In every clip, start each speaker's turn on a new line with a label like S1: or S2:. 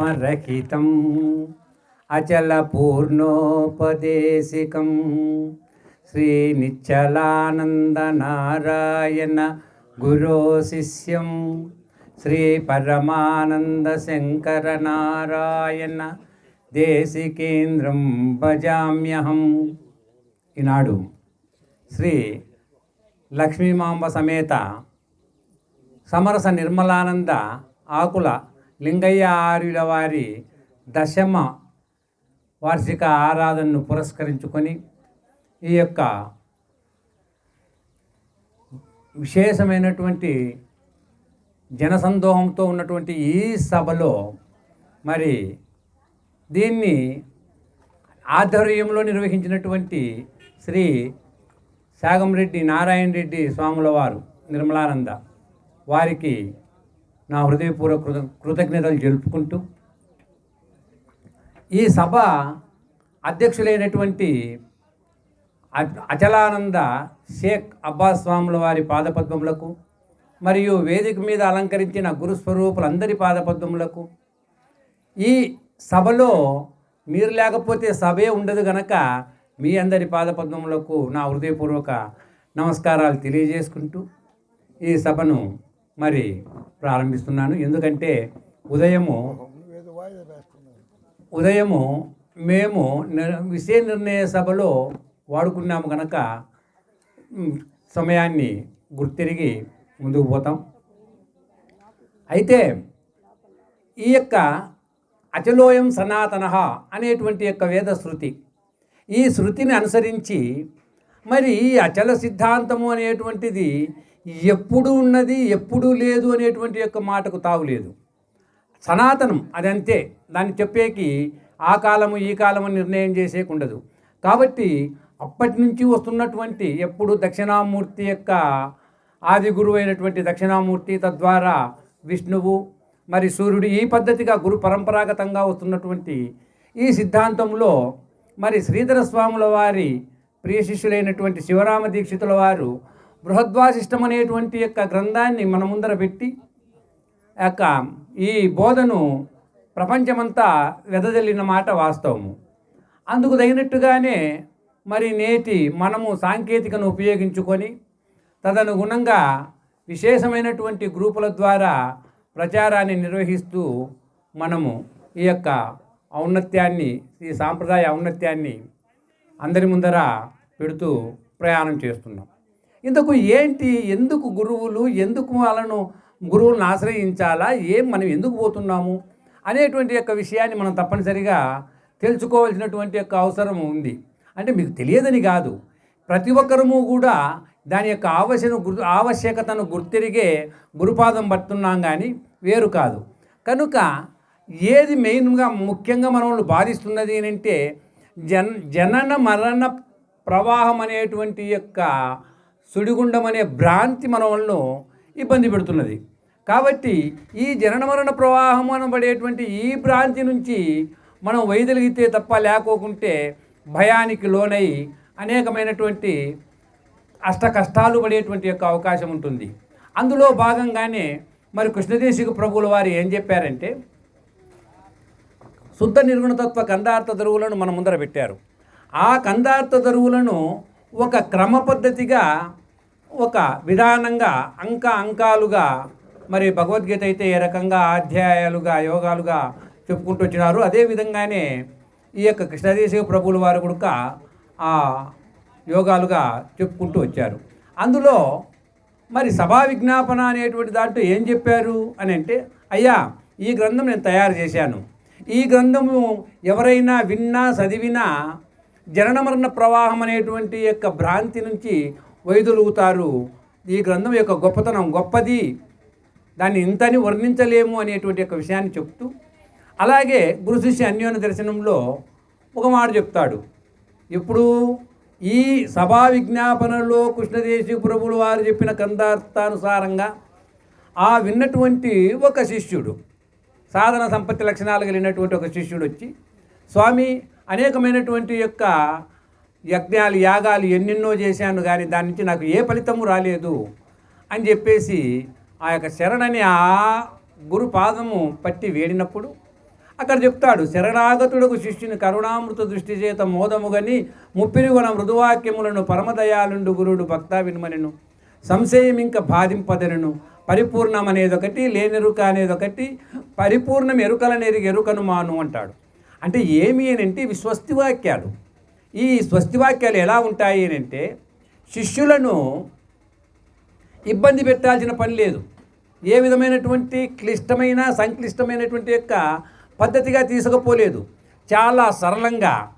S1: ఆత్మరహితం అచల పూర్ణోపదేశికం శ్రీ నిచ్చలానంద నారాయణ గురో శిష్యం. శ్రీ పరమానంద శంకర నారాయణ దేశికేంద్రం భజామ్యహం. ఈనాడు శ్రీ లక్ష్మీమాంబ సమేత సమరస నిర్మలానంద ఆకుల లింగయ్య ఆర్యుల వారి దశమ వార్షిక ఆరాధనను పురస్కరించుకొని ఈ యొక్క విశేషమైనటువంటి జనసందోహంతో ఉన్నటువంటి ఈ సభలో మరి దీన్ని ఆధ్వర్యంలో నిర్వహించినటువంటి శ్రీ సాగంరెడ్డి నారాయణ రెడ్డి స్వాముల వారు నిర్మలానంద వారికి నా హృదయపూర్వక కృత కృతజ్ఞతలు జరుపుకుంటూ ఈ సభ అధ్యక్షులైనటువంటి అచలానంద షేక్ అబ్బాస్ స్వాముల వారి పాదపద్మములకు మరియు వేదిక మీద అలంకరించిన గురుస్వరూపులందరి పాదపద్మములకు ఈ సభలో మీరు లేకపోతే సభే ఉండదు గనక మీ అందరి పాదపద్మములకు నా హృదయపూర్వక నమస్కారాలు తెలియజేసుకుంటూ ఈ సభను మరి ప్రారంభిస్తున్నాను. ఎందుకంటే ఉదయము ఉదయము మేము విషయ నిర్ణయ సభలో వాడుకున్నాము కనుక సమయాన్ని గుర్తిరిగి ముందుకు పోతాం. అయితే ఈ యొక్క అచలోయం సనాతన అనేటువంటి యొక్క వేద శృతి ఈ శృతిని అనుసరించి మరి ఈ అచల సిద్ధాంతము అనేటువంటిది ఎప్పుడు ఉన్నది ఎప్పుడు లేదు అనేటువంటి యొక్క మాటకు తావులేదు సనాతనం అదంతే. దాన్ని చెప్పేకి ఆ కాలము ఈ కాలము నిర్ణయం చేసేకుండదు కాబట్టి అప్పటి నుంచి వస్తున్నటువంటి ఎప్పుడు దక్షిణామూర్తి యొక్క ఆది గురువు అయినటువంటి దక్షిణామూర్తి తద్వారా విష్ణువు మరి సూర్యుడు ఈ పద్ధతిగా గురు పరంపరాగతంగా వస్తున్నటువంటి ఈ సిద్ధాంతంలో మరి శ్రీధర స్వాముల వారి ప్రియ శిష్యులైనటువంటి శివరామ దీక్షితుల వారు బృహద్వాసిష్టం అనేటువంటి యొక్క గ్రంథాన్ని మన ముందర పెట్టి యొక్క ఈ బోధను ప్రపంచమంతా వెదజల్లిన మాట వాస్తవము. అందుకు తగినట్టుగానే మరి నేటి మనము సాంకేతికను ఉపయోగించుకొని తదనుగుణంగా విశేషమైనటువంటి గ్రూపుల ద్వారా ప్రచారాన్ని నిర్వహిస్తూ మనము ఈ యొక్క ఔన్నత్యాన్ని ఈ సాంప్రదాయ ఔన్నత్యాన్ని అందరి ముందర పెడుతూ ప్రయాణం చేస్తున్నాం. ఇందుకు ఏంటి? ఎందుకు గురువులు? ఎందుకు వాళ్ళను గురువులను ఆశ్రయించాలా? ఏం మనం ఎందుకు పోతున్నాము? అనేటువంటి యొక్క విషయాన్ని మనం తప్పనిసరిగా తెలుసుకోవాల్సినటువంటి యొక్క అవసరం ఉంది. అంటే మీకు తెలియదని కాదు. ప్రతి ఒక్కరము కూడా దాని యొక్క ఆవశ్యను గుర్ ఆవశ్యకతను గుర్తిరిగే గురుపాదం పడుతున్నాం కానీ వేరు కాదు. కనుక ఏది మెయిన్గా ముఖ్యంగా మనల్ని బాధిస్తున్నది ఏంటంటే జన జన్ జనన మరణ ప్రవాహం అనేటువంటి యొక్క సుడిగుండం అనే భ్రాంతి మనలను ఇబ్బంది పెడుతున్నది. కాబట్టి ఈ జనన మరణ ప్రవాహం అనబడేటువంటి ఈ భ్రాంతి నుంచి మనం వైదొలిగితే తప్ప లేకోకుంటే భయానికి లోనై అనేకమైనటువంటి అష్ట కష్టాలు పడేటువంటి యొక్క అవకాశం ఉంటుంది. అందులో భాగంగానే మరి కృష్ణదేశిక ప్రభువుల వారు ఏం చెప్పారంటే శుద్ధ నిర్గుణతత్వ కందార్థ దరువులను మన ముందర పెట్టారు. ఆ కందార్థ దరువులను ఒక క్రమ పద్ధతిగా ఒక విధానంగా అంక అంకాలుగా మరి భగవద్గీత అయితే ఏ రకంగా అధ్యాయాలుగా యోగాలుగా చెప్పుకుంటూ వచ్చినారు. అదే విధంగానే ఈ యొక్క కృష్ణదేశ ప్రభువుల వారు కూడా ఆ యోగాలుగా చెప్పుకుంటూ వచ్చారు. అందులో మరి సభా విజ్ఞాపన అనేటువంటి దాంట్లో ఏం చెప్పారు అని అంటే అయ్యా ఈ గ్రంథం నేను తయారు చేశాను. ఈ గ్రంథము ఎవరైనా విన్నా చదివినా జనన మరణ ప్రవాహం అనేటువంటి యొక్క భ్రాంతి నుంచి వైదొలుగుతారు. ఈ గ్రంథం యొక్క గొప్పతనం గొప్పది. దాన్ని ఇంతని వర్ణించలేము అనేటువంటి యొక్క విషయాన్ని చెప్తూ అలాగే గురు శిష్య అన్యోన్య దర్శనంలో ఒక మాట చెప్తాడు. ఇప్పుడు ఈ సభా విజ్ఞాపనలో కృష్ణదేశి ప్రభులు వారు చెప్పిన కందార్థానుసారంగా ఆ విన్నటువంటి ఒక శిష్యుడు సాధన సంపత్తి లక్షణాలు కలిగినటువంటి ఒక శిష్యుడు వచ్చి స్వామి అనేకమైనటువంటి యొక్క యజ్ఞాలు యాగాలు ఎన్నెన్నో చేశాను కానీ దాని నుంచి నాకు ఏ ఫలితము రాలేదు అని చెప్పేసి ఆ యొక్క శరణని ఆ గురు పాదము పట్టి వేడినప్పుడు అక్కడ చెప్తాడు శరణాగతుడకు శిష్యుని కరుణామృత దృష్టి చేత మోదముగని ముప్పిరిగొన మృదువాక్యములను పరమదయాలుండు గురుడు భక్త వినుమనెను. సంశయం ఇంకా బాధింపదనను. పరిపూర్ణం అనేదొకటి లేనెరుక అనేదొకటి పరిపూర్ణం ఎరుకలనేరి ఎరుకను మాను అంటాడు. అంటే ఏమి అని అంటే విశ్వస్తి వాక్యాలు. ఈ స్వస్తి వాక్యాలు ఎలా ఉంటాయి అని అంటే శిష్యులను ఇబ్బంది పెట్టాల్సిన పని లేదు. ఏ విధమైనటువంటి క్లిష్టమైన సంక్లిష్టమైనటువంటి యొక్క పద్ధతిగా తీసుకుపోలేదు. చాలా సరళంగా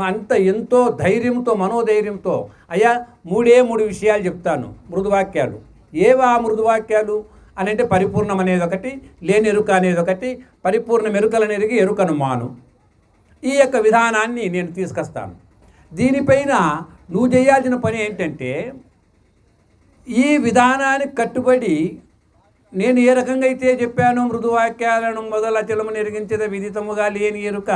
S1: అంత ఎంతో ధైర్యంతో మనోధైర్యంతో అయ్యా మూడే మూడు విషయాలు చెప్తాను మృదువాక్యాలు. ఏవా మృదువాక్యాలు? అని అంటే పరిపూర్ణం అనేది ఒకటి లేని ఎరుక అనేది ఒకటి పరిపూర్ణ మెరుకలు ఎరుకను మాను. ఈ యొక్క విధానాన్ని నేను తీసుకొస్తాను. దీనిపైన నువ్వు చేయాల్సిన పని ఏంటంటే ఈ విధానానికి కట్టుబడి నేను ఏ రకంగా అయితే చెప్పాను మృదువాక్యాలను మొదల చలము నెరిగించద విదితముగా లేని ఎరుక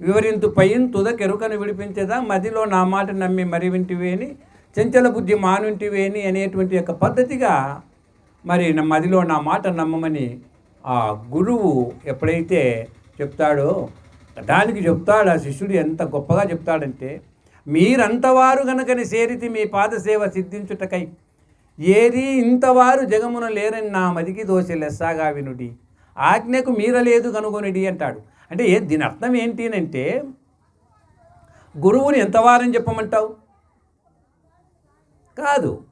S1: వివరింతు పైన్ తుదకెరుకను విడిపించదా మదిలో నా మాట నమ్మి మరి వింటివేని చెంచల బుద్ధి మానుంటివేని అనేటువంటి యొక్క పద్ధతిగా మరి మదిలో నా మాట నమ్మమని ఆ గురువు ఎప్పుడైతే చెప్తాడో దానికి చెప్తాడు ఆ శిష్యుడు ఎంత గొప్పగా చెప్తాడంటే మీరంతవారు గనకని సేరితి మీ పాదసేవ సిద్ధించుటకై. ఏది ఇంతవారు జగమున లేరని నా మదికి దోశ లెస్సాగా వినుడి. ఆజ్ఞకు మీరలేదు కనుగొనిడి అంటాడు. అంటే ఏ దీని అర్థం ఏంటి అంటే గురువుని ఎంతవారని చెప్పమంటావు? కాదు.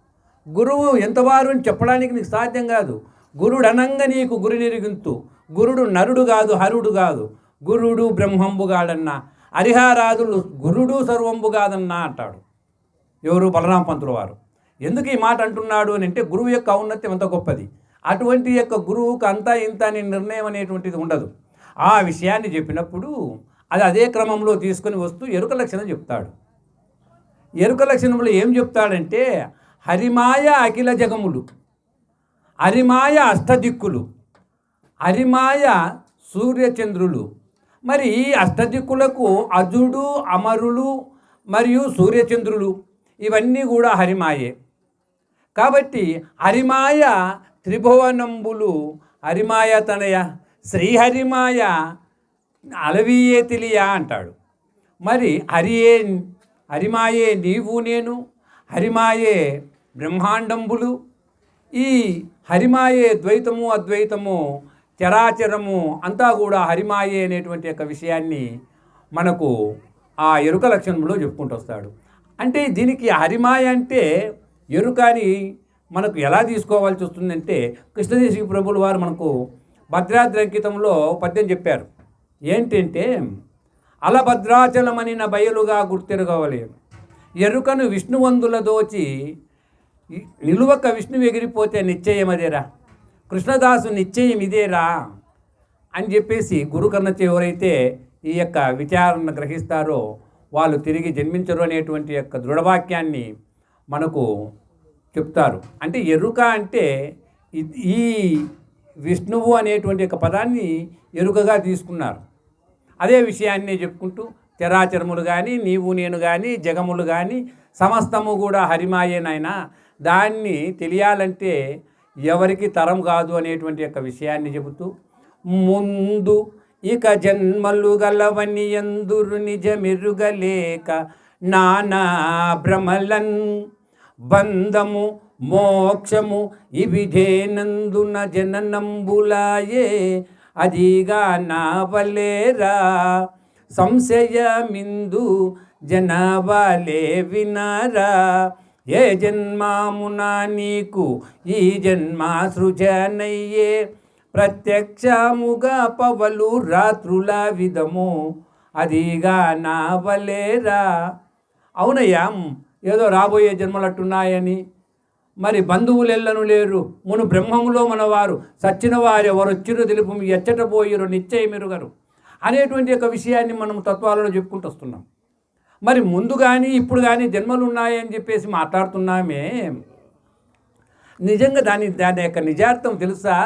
S1: గురువు ఎంతవారు అని చెప్పడానికి నీకు సాధ్యం కాదు. గురుడు అనంగా నీకు గురి నిరిగింతు. గురుడు నరుడు కాదు హరుడు కాదు. గురుడు బ్రహ్మంబుగాడన్నా హరిహారాదులు గురుడు సర్వంబు కాదన్నా అంటాడు. ఎవరు? బలరాం పంతుల వారు. ఎందుకు ఈ మాట అంటున్నాడు అని అంటే గురువు యొక్క ఔన్నత్యం ఎంత గొప్పది? అటువంటి యొక్క గురువుకు అంతా ఇంత అని నిర్ణయం అనేటువంటిది ఉండదు. ఆ విషయాన్ని చెప్పినప్పుడు అది అదే క్రమంలో తీసుకొని వస్తూ ఎరుక లక్షణం చెప్తాడు. ఎరుక లక్షణంలో ఏం చెప్తాడంటే హరిమాయ అఖిల జగములు హరిమాయ అష్టదిక్కులు హరిమాయ సూర్యచంద్రులు మరి ఈ అష్టదిక్కులకు అజుడు అమరులు మరియు సూర్యచంద్రులు ఇవన్నీ కూడా హరిమాయే. కాబట్టి హరిమాయ త్రిభువనంబులు హరిమాయ తనయ శ్రీహరిమాయ అలవియే తెలియా అంటాడు. మరి హరియే హరిమాయే నీవు నేను హరిమాయే బ్రహ్మాండంబులు. ఈ హరిమాయే ద్వైతము అద్వైతము చరాచరము అంతా కూడా హరిమాయే అనేటువంటి యొక్క విషయాన్ని మనకు ఆ ఎరుక లక్షణంలో చెప్పుకుంటూ వస్తాడు. అంటే దీనికి హరిమాయ అంటే ఎరుక అని మనకు ఎలా తీసుకోవాల్సి వస్తుందంటే కృష్ణదేశి ప్రభులు వారు మనకు భద్రాద్రి అంకితంలో పద్యం చెప్పారు. ఏంటంటే అలభద్రాచలమనిన బయలుగా గుర్తెరగవలేను. ఎరుకను విష్ణువందుల దోచి నిలువక విష్ణువు ఎగిరిపోతే నిశ్చయమదేరా? కృష్ణదాసు నిశ్చయం ఇదేరా అని చెప్పేసి గురుకర్ణచే ఎవరైతే ఈ యొక్క విచారణ గ్రహిస్తారో వాళ్ళు తిరిగి జన్మించరు అనేటువంటి యొక్క దృఢవాక్యాన్ని మనకు చెప్తారు. అంటే ఎరుక అంటే ఈ విష్ణువు అనేటువంటి యొక్క పదాన్ని ఎరుకగా తీసుకున్నారు. అదే విషయాన్ని చెప్పుకుంటూ చరాచరములు కానీ నీవు నేను కానీ జగములు కానీ సమస్తము కూడా హరిమాయేనైనా దాన్ని తెలియాలంటే ఎవరికి తరం కాదు అనేటువంటి యొక్క విషయాన్ని చెబుతూ ముందు ఇక జన్మలు గలవని ఎందురు నిజమిరుగలేక నానా భ్రమలన్ బంధము మోక్షము ఇవిధేనందున జననంబులాయే అదిగా నా వలేరా సంశయమిందు జనవాలే వినారా? ఏ జన్మామున నీకు? ఈ జన్మ సృజనయ్యే. ప్రత్యక్షముగా పవలు రాత్రుల విధము. అదిగా నా వలేరా. అవునయ్యా ఏదో రాబోయే జన్మలు అట్టున్నాయని మరి బంధువులెల్లను లేరు. మును బ్రహ్మములో మనవారు. సచ్చిన వారు ఎవరొచ్చిరు తెలుపు ఎచ్చట పోయిరు నిశ్చయమెరుగరు. అనేటువంటి యొక్క విషయాన్ని మనం తత్వాలలో చెప్పుకుంటూ వస్తున్నాం. మరి ముందు కానీ ఇప్పుడు కానీ జన్మలు ఉన్నాయని చెప్పేసి మాట్లాడుతున్నామే. నిజంగా దాని దాని యొక్క నిజార్థం తెలుసా?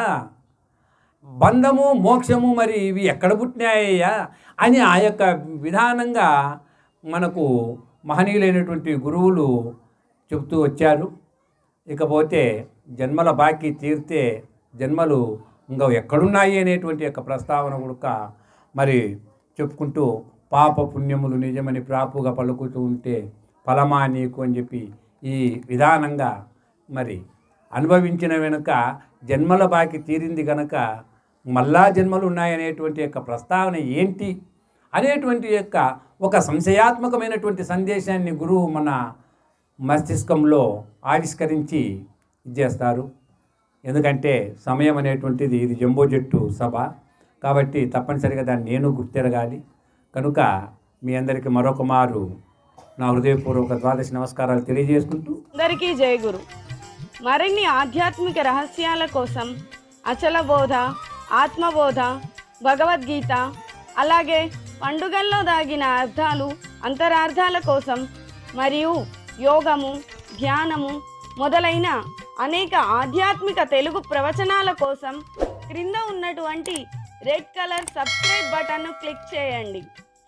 S1: బంధము మోక్షము మరి ఇవి ఎక్కడ పుట్టినాయ్యా? అని ఆ యొక్క విధానంగా మనకు మహనీయులైనటువంటి గురువులు చెబుతూ వచ్చారు. ఇకపోతే జన్మల బాకీ తీరితే జన్మలు ఇంకా ఎక్కడున్నాయి అనేటువంటి యొక్క ప్రస్తావన కూడా మరి చెప్పుకుంటూ పాప పుణ్యములు నిజమని ప్రాపుగా పలుకుతూ ఉంటే ఫలమా నీకు అని చెప్పి ఈ విధానంగా మరి అనుభవించిన వెనుక జన్మల బాకి తీరింది గనక మళ్ళా జన్మలు ఉన్నాయనేటువంటి యొక్క ప్రస్తావన ఏంటి అనేటువంటి యొక్క ఒక సంశయాత్మకమైనటువంటి సందేశాన్ని గురువు మన మస్తిష్కంలో ఆవిష్కరించి ఇచ్చేస్తారు. ఎందుకంటే సమయం అనేటువంటిది ఇది జంబో జట్టు సభ కాబట్టి తప్పనిసరిగా దాన్ని నేను గుర్తెరగాలి. కనుక మీ అందరికీ మరొక మారు నా హృదయపూర్వక ద్వాదశి నమస్కారాలు తెలియజేసుకుంటూ
S2: అందరికీ జయగురు మరిన్ని ఆధ్యాత్మిక రహస్యాల కోసం అచల బోధ ఆత్మబోధ భగవద్గీత అలాగే పండుగల్లో దాగిన అర్థాలు అంతరార్థాల కోసం మరియు యోగము ధ్యానము మొదలైన అనేక ఆధ్యాత్మిక తెలుగు ప్రవచనాల కోసం క్రింద ఉన్నటువంటి రెడ్ కలర్ సబ్స్క్రైబ్ బటన్ను క్లిక్ చేయండి.